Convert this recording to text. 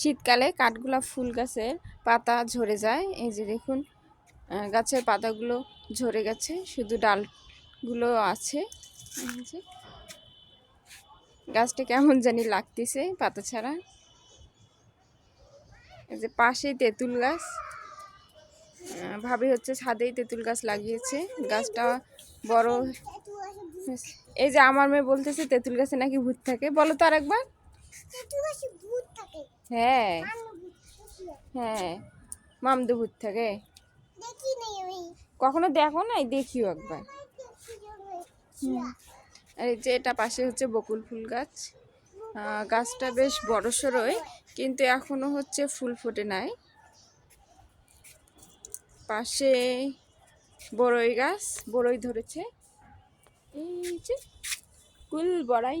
শীতকালে কাঠগোলাপ ফুল গাছের পাতা ঝরে যায়। এই যে দেখুন গাছের পাতাগুলো ঝরে গেছে, শুধু ডালগুলো আছে। গাছটা কেমন জানি লাগতেছে পাতা ছাড়া। এই যে পাশেই তেঁতুল গাছ ভাবি হচ্ছে ছাদেই তেঁতুল গাছ লাগিয়েছে। গাছটা বড় এই যে আমার মেয়ে বলতেছে, তেঁতুল গাছে নাকি ভূত থাকে? বলো তো আরেকবার। হ্যাঁ। হ্যাঁ। মামদু ভূত থাকে। কখনো দেখো নাই? দেখিও একবার। আর এই যে এটা পাশে হচ্ছে বকুল ফুল গাছ। গাছটা বেশ বড় সড়োই কিন্তু এখনও হচ্ছে ফুল ফোটে নাই। পাশে বড়ই গাছ বড়ই ধরেছে। এই যে কুল বড়াই।